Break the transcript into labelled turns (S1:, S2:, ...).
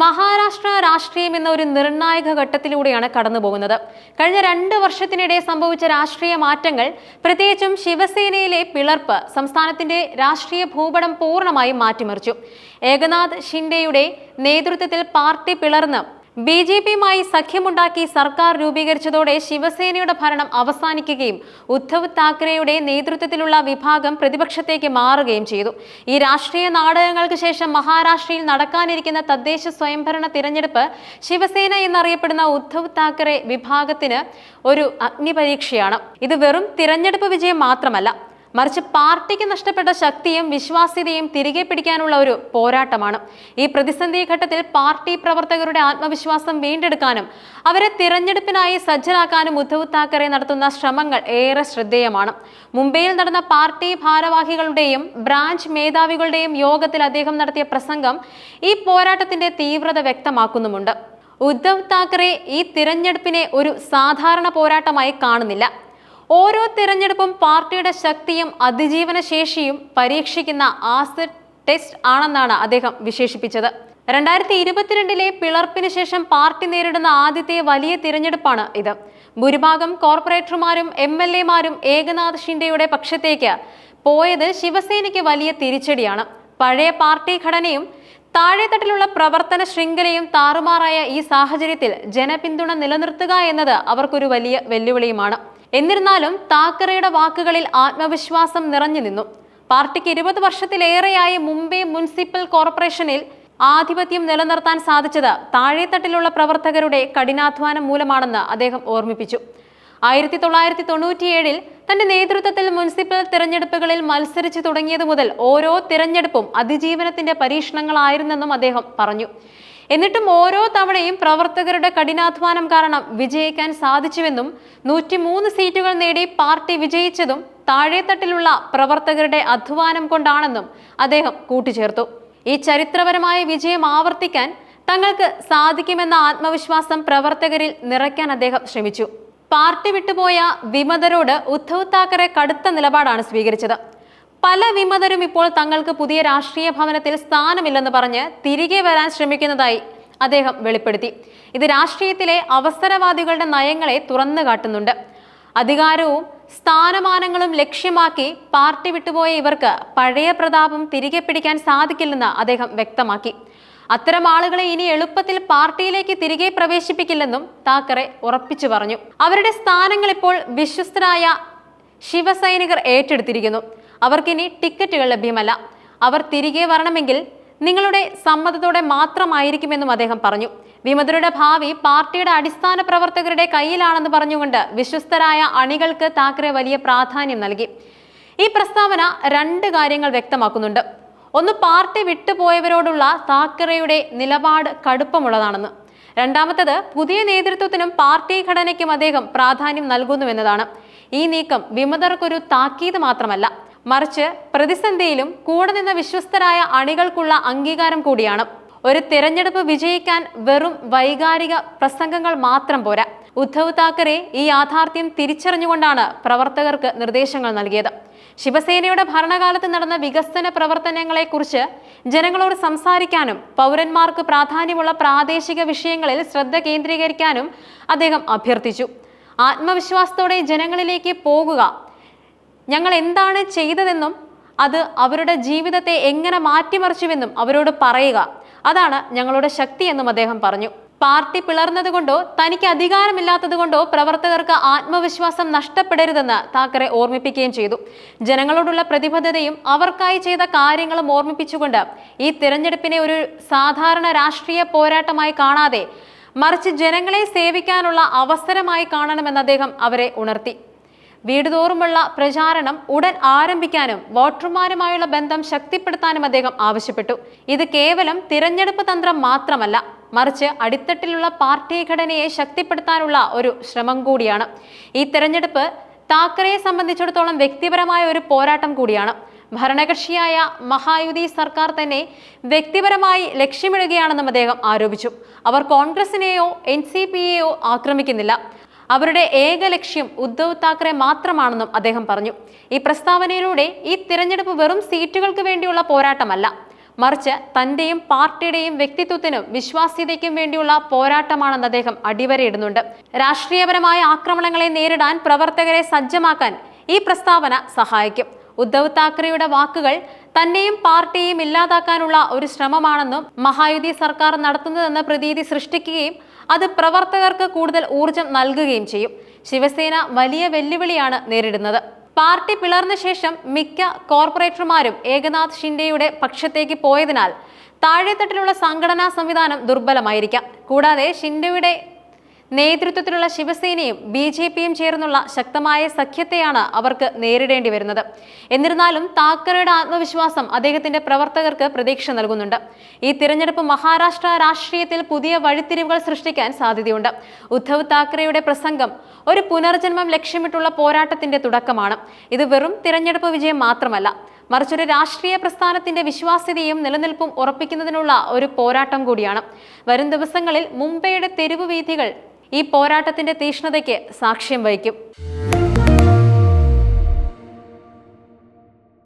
S1: മഹാരാഷ്ട്ര രാഷ്ട്രീയം എന്ന ഒരു നിർണായക ഘട്ടത്തിലൂടെയാണ് കടന്നു പോകുന്നത് കഴിഞ്ഞ രണ്ട് വർഷത്തിനിടെ സംഭവിച്ച രാഷ്ട്രീയ മാറ്റങ്ങൾ പ്രത്യേകിച്ചും ശിവസേനയിലെ പിളർപ്പ് സംസ്ഥാനത്തിന്റെ രാഷ്ട്രീയ ഭൂപടം പൂർണമായും മാറ്റിമറിച്ചു. ഏകനാഥ് ഷിൻഡെയുടെ നേതൃത്വത്തിൽ പാർട്ടി പിളർന്ന് ബി ജെ പിയുമായി സഖ്യമുണ്ടാക്കി സർക്കാർ രൂപീകരിച്ചതോടെ ശിവസേനയുടെ ഭരണം അവസാനിക്കുകയും ഉദ്ധവ് താക്കറെയുടെ നേതൃത്വത്തിലുള്ള വിഭാഗം പ്രതിപക്ഷത്തേക്ക് മാറുകയും ചെയ്തു. ഈ രാഷ്ട്രീയ നാടകങ്ങൾക്ക് ശേഷം മഹാരാഷ്ട്രയിൽ നടക്കാനിരിക്കുന്ന തദ്ദേശ സ്വയംഭരണ തിരഞ്ഞെടുപ്പ് ശിവസേന എന്നറിയപ്പെടുന്ന ഉദ്ധവ് താക്കറെ വിഭാഗത്തിന് ഒരു അഗ്നിപരീക്ഷയാണ്. ഇത് വെറും തിരഞ്ഞെടുപ്പ് വിജയം മാത്രമല്ല മറിച്ച് പാർട്ടിക്ക് നഷ്ടപ്പെട്ട ശക്തിയും വിശ്വാസ്യതയും തിരികെ പിടിക്കാനുള്ള ഒരു പോരാട്ടമാണ്. ഈ പ്രതിസന്ധി ഘട്ടത്തിൽ പാർട്ടി പ്രവർത്തകരുടെ ആത്മവിശ്വാസം വീണ്ടെടുക്കാനും അവരെ തിരഞ്ഞെടുപ്പിനായി സജ്ജരാക്കാനും ഉദ്ധവ് താക്കറെ നടത്തുന്ന ശ്രമങ്ങൾ ഏറെ ശ്രദ്ധേയമാണ്. മുംബൈയിൽ നടന്ന പാർട്ടി ഭാരവാഹികളുടെയും ബ്രാഞ്ച് മേധാവികളുടെയും യോഗത്തിൽ അദ്ദേഹം നടത്തിയ പ്രസംഗം ഈ പോരാട്ടത്തിന്റെ തീവ്രത വ്യക്തമാക്കുന്നുമുണ്ട്. ഉദ്ധവ് താക്കറെ ഈ തിരഞ്ഞെടുപ്പിനെ ഒരു സാധാരണ പോരാട്ടമായി കാണുന്നില്ല. ഓരോ തിരഞ്ഞെടുപ്പും പാർട്ടിയുടെ ശക്തിയും അതിജീവന ശേഷിയും പരീക്ഷിക്കുന്ന ആസിഡ് ടെസ്റ്റ് ആണെന്നാണ് അദ്ദേഹം വിശേഷിപ്പിച്ചത്. രണ്ടായിരത്തി ഇരുപത്തിരണ്ടിലെ പിളർപ്പിന് ശേഷം പാർട്ടി നേരിടുന്ന ആദ്യത്തെ വലിയ തിരഞ്ഞെടുപ്പാണ് ഇത്. ഭൂരിഭാഗം കോർപ്പറേറ്റർമാരും എം എൽ എമാരും ഏകനാഥ് ഷിൻഡെയുടെ പക്ഷത്തേക്ക് പോയത് ശിവസേനയ്ക്ക് വലിയ തിരിച്ചടിയാണ്. പഴയ പാർട്ടി ഘടനയും താഴെത്തട്ടിലുള്ള പ്രവർത്തന ശൃംഖലയും താറുമാറായ ഈ സാഹചര്യത്തിൽ ജനപിന്തുണ നിലനിർത്തുക എന്നത് അവർക്കൊരു വലിയ വെല്ലുവിളിയുമാണ്. എന്നിരുന്നാലും താക്കറയുടെ വാക്കുകളിൽ ആത്മവിശ്വാസം നിറഞ്ഞു നിന്നു. പാർട്ടിക്ക് ഇരുപത് വർഷത്തിലേറെയായി മുംബൈ മുനിസിപ്പൽ കോർപ്പറേഷനിൽ ആധിപത്യം നിലനിർത്താൻ സാധിച്ചത് താഴെത്തട്ടിലുള്ള പ്രവർത്തകരുടെ കഠിനാധ്വാനം മൂലമാണെന്ന് അദ്ദേഹം ഓർമ്മിപ്പിച്ചു. ആയിരത്തി തൊള്ളായിരത്തി തൊണ്ണൂറ്റിയേഴിൽ തന്റെ നേതൃത്വത്തിൽ മുനിസിപ്പൽ തിരഞ്ഞെടുപ്പുകളിൽ മത്സരിച്ചു തുടങ്ങിയതു മുതൽ ഓരോ തിരഞ്ഞെടുപ്പും അതിജീവനത്തിന്റെ പരീക്ഷണങ്ങളായിരുന്നെന്നും അദ്ദേഹം പറഞ്ഞു. എന്നിട്ടും ഓരോ തവണയും പ്രവർത്തകരുടെ കഠിനാധ്വാനം കാരണം വിജയിക്കാൻ സാധിച്ചുവെന്നും നൂറ്റിമൂന്ന് സീറ്റുകൾ നേടി പാർട്ടി വിജയിച്ചതും താഴെത്തട്ടിലുള്ള പ്രവർത്തകരുടെ അധ്വാനം കൊണ്ടാണെന്നും അദ്ദേഹം കൂട്ടിച്ചേർത്തു. ഈ ചരിത്രപരമായ വിജയം ആവർത്തിക്കാൻ തങ്ങൾക്ക് സാധിക്കുമെന്ന ആത്മവിശ്വാസം പ്രവർത്തകരിൽ നിറയ്ക്കാൻ അദ്ദേഹം ശ്രമിച്ചു. പാർട്ടി വിട്ടുപോയ വിമതരോട് ഉദ്ധവ് താക്കറെ കടുത്ത നിലപാടാണ് സ്വീകരിച്ചത്. പല വിമതരും ഇപ്പോൾ തങ്ങൾക്ക് പുതിയ രാഷ്ട്രീയ ഭവനത്തിൽ സ്ഥാനമില്ലെന്ന് പറഞ്ഞ് തിരികെ വരാൻ ശ്രമിക്കുന്നതായി അദ്ദേഹം വെളിപ്പെടുത്തി. ഇത് രാഷ്ട്രീയത്തിലെ അവസരവാദികളുടെ നയങ്ങളെ തുറന്നു കാട്ടുന്നുണ്ട്. അധികാരവും സ്ഥാനമാനങ്ങളും ലക്ഷ്യമാക്കി പാർട്ടി വിട്ടുപോയ ഇവർക്ക് പഴയ പ്രതാപം തിരികെ പിടിക്കാൻ സാധിക്കില്ലെന്ന് അദ്ദേഹം വ്യക്തമാക്കി. അത്തരം ആളുകളെ ഇനി എളുപ്പത്തിൽ പാർട്ടിയിലേക്ക് തിരികെ പ്രവേശിപ്പിക്കില്ലെന്നും താക്കറെ ഉറപ്പിച്ചു പറഞ്ഞു. അവരുടെ സ്ഥാനങ്ങൾ ഇപ്പോൾ വിശ്വസ്തരായ ശിവസൈനികർ ഏറ്റെടുത്തിരിക്കുന്നു. അവർക്കിനി ടിക്കറ്റുകൾ ലഭ്യമല്ല. അവർ തിരികെ വരണമെങ്കിൽ നിങ്ങളുടെ സമ്മതത്തോടെ മാത്രമായിരിക്കുമെന്നും അദ്ദേഹം പറഞ്ഞു. വിമതരുടെ ഭാവി പാർട്ടിയുടെ അടിസ്ഥാന പ്രവർത്തകരുടെ കയ്യിലാണെന്ന് പറഞ്ഞുകൊണ്ട് വിശ്വസ്തരായ അണികൾക്ക് താക്കറെ വലിയ പ്രാധാന്യം നൽകി. ഈ പ്രസ്താവന രണ്ട് കാര്യങ്ങൾ വ്യക്തമാക്കുന്നുണ്ട്. ഒന്ന് പാർട്ടി വിട്ടുപോയവരോടുള്ള താക്കറെയുടെ നിലപാട് കടുപ്പമുള്ളതാണെന്ന്. രണ്ടാമത്തത് പുതിയ നേതൃത്വത്തിനും പാർട്ടി ഘടനയ്ക്കും അദ്ദേഹം പ്രാധാന്യം നൽകുന്നുവെന്നതാണ്. ഈ നീക്കം വിമതർക്കൊരു താക്കീത് മാത്രമല്ല. മറിച്ച് പ്രതിസന്ധിയിലും കൂടെ നിന്ന വിശ്വസ്തരായ അണികൾക്കുള്ള അംഗീകാരം കൂടിയാണ്. ഒരു തിരഞ്ഞെടുപ്പ് വിജയിക്കാൻ വെറും വൈകാരിക പ്രസംഗങ്ങൾ മാത്രം പോരാ. ഉദ്ധവ് താക്കറെ ഈ യാഥാർത്ഥ്യം തിരിച്ചറിഞ്ഞുകൊണ്ടാണ് പ്രവർത്തകർക്ക് നിർദ്ദേശങ്ങൾ നൽകിയത്. ശിവസേനയുടെ ഭരണകാലത്ത് നടന്ന വികസന പ്രവർത്തനങ്ങളെക്കുറിച്ച് ജനങ്ങളോട് സംസാരിക്കാനും പൗരന്മാർക്ക് പ്രാധാന്യമുള്ള പ്രാദേശിക വിഷയങ്ങളിൽ ശ്രദ്ധ കേന്ദ്രീകരിക്കാനും അദ്ദേഹം അഭ്യർത്ഥിച്ചു. ആത്മവിശ്വാസത്തോടെ ജനങ്ങളിലേക്ക് പോകുക ഞങ്ങൾ എന്താണ് ചെയ്തതെന്നും അത് അവരുടെ ജീവിതത്തെ എങ്ങനെ മാറ്റിമറിച്ചുവെന്നും അവരോട് പറയുക. അതാണ് ഞങ്ങളുടെ ശക്തി എന്നും അദ്ദേഹം പറഞ്ഞു. പാർട്ടി പിളർന്നതുകൊണ്ടോ തനിക്ക് അധികാരമില്ലാത്തതുകൊണ്ടോ പ്രവർത്തകർക്ക് ആത്മവിശ്വാസം നഷ്ടപ്പെടരുതെന്ന് താക്കറെ ഓർമ്മിപ്പിക്കുകയും ചെയ്തു. ജനങ്ങളോടുള്ള പ്രതിബദ്ധതയും അവർക്കായി ചെയ്ത കാര്യങ്ങളും ഓർമ്മിപ്പിച്ചുകൊണ്ട് ഈ തിരഞ്ഞെടുപ്പിനെ ഒരു സാധാരണ രാഷ്ട്രീയ പോരാട്ടമായി കാണാതെ മറിച്ച് ജനങ്ങളെ സേവിക്കാനുള്ള അവസരമായി കാണണമെന്ന് അദ്ദേഹം അവരെ ഉണർത്തി. വീടുതോറുമുള്ള പ്രചാരണം ഉടൻ ആരംഭിക്കാനും വോട്ടർമാരുമായുള്ള ബന്ധം ശക്തിപ്പെടുത്താനും അദ്ദേഹം ആവശ്യപ്പെട്ടു. ഇത് കേവലം തിരഞ്ഞെടുപ്പ് തന്ത്രം മാത്രമല്ല മറിച്ച് അടിത്തട്ടിലുള്ള പാർട്ടി ഘടനയെ ശക്തിപ്പെടുത്താനുള്ള ഒരു ശ്രമം കൂടിയാണ്. ഈ തിരഞ്ഞെടുപ്പ് താക്കറയെ സംബന്ധിച്ചിടത്തോളം വ്യക്തിപരമായ ഒരു പോരാട്ടം കൂടിയാണ്. ഭരണകക്ഷിയായ മഹായുതി സർക്കാർ തന്നെ വ്യക്തിപരമായി ലക്ഷ്യമിടുകയാണെന്നും അദ്ദേഹം ആരോപിച്ചു. അവർ കോൺഗ്രസിനെയോ എൻ സി പിയെയോ ആക്രമിക്കുന്നില്ല. അവരുടെ ഏക ലക്ഷ്യം ഉദ്ധവ് താക്കറെ മാത്രമാണെന്നും അദ്ദേഹം പറഞ്ഞു. ഈ പ്രസ്താവനയിലൂടെ ഈ തിരഞ്ഞെടുപ്പ് വെറും സീറ്റുകൾക്ക് വേണ്ടിയുള്ള പോരാട്ടമല്ല. മറിച്ച് തന്റെയും പാർട്ടിയുടെയും വ്യക്തിത്വത്തിനും വിശ്വാസ്യതയ്ക്കും വേണ്ടിയുള്ള പോരാട്ടമാണെന്ന് അദ്ദേഹം അടിവരയിടുന്നുണ്ട്. രാഷ്ട്രീയപരമായ ആക്രമണങ്ങളെ നേരിടാൻ പ്രവർത്തകരെ സജ്ജമാക്കാൻ ഈ പ്രസ്താവന സഹായിക്കും. ഉദ്ധവ് താക്കറെയുടെ വാക്കുകൾ തന്നെയും പാർട്ടിയെയും ഇല്ലാതാക്കാനുള്ള ഒരു ശ്രമമാണെന്നും മഹായുതി സർക്കാർ നടത്തുന്നതെന്ന പ്രതീതി സൃഷ്ടിക്കുകയും അത് പ്രവർത്തകർക്ക് കൂടുതൽ ഊർജം നൽകുകയും ചെയ്യും. ശിവസേന വലിയ വെല്ലുവിളിയാണ് നേരിടുന്നത്. പാർട്ടി പിളർന്ന ശേഷം മിക്ക കോർപ്പറേറ്റർമാരും ഏകനാഥ് ഷിൻഡെയുടെ പക്ഷത്തേക്ക് പോയതിനാൽ താഴെത്തട്ടിലുള്ള സംഘടനാ സംവിധാനം ദുർബലമായിരിക്കാം. കൂടാതെ ഷിൻഡെയുടെ നേതൃത്വത്തിലുള്ള ശിവസേനയും ബി ജെ പിയും ചേർന്നുള്ള ശക്തമായ സഖ്യത്തെയാണ് അവർക്ക് നേരിടേണ്ടി വരുന്നത്. എന്നിരുന്നാലും താക്കറയുടെ ആത്മവിശ്വാസം അദ്ദേഹത്തിന്റെ പ്രവർത്തകർക്ക് പ്രതീക്ഷ നൽകുന്നുണ്ട്. ഈ തിരഞ്ഞെടുപ്പ് മഹാരാഷ്ട്ര രാഷ്ട്രീയത്തിൽ പുതിയ വഴിത്തിരിവുകൾ സൃഷ്ടിക്കാൻ സാധ്യതയുണ്ട്. ഉദ്ധവ് താക്കറെയുടെ പ്രസംഗം ഒരു പുനർജന്മം ലക്ഷ്യമിട്ടുള്ള പോരാട്ടത്തിന്റെ തുടക്കമാണ്. ഇത് വെറും തിരഞ്ഞെടുപ്പ് വിജയം മാത്രമല്ല മറിച്ചൊരു രാഷ്ട്രീയ പ്രസ്ഥാനത്തിന്റെ വിശ്വാസ്യതയും നിലനിൽപ്പും ഉറപ്പിക്കുന്നതിനുള്ള ഒരു പോരാട്ടം കൂടിയാണ്. വരും ദിവസങ്ങളിൽ മുംബൈയുടെ തെരുവ് വീഥികൾ ഈ പോരാട്ടത്തിന്റെ തീഷ്ണതയ്ക്ക് സാക്ഷ്യം വഹിക്കും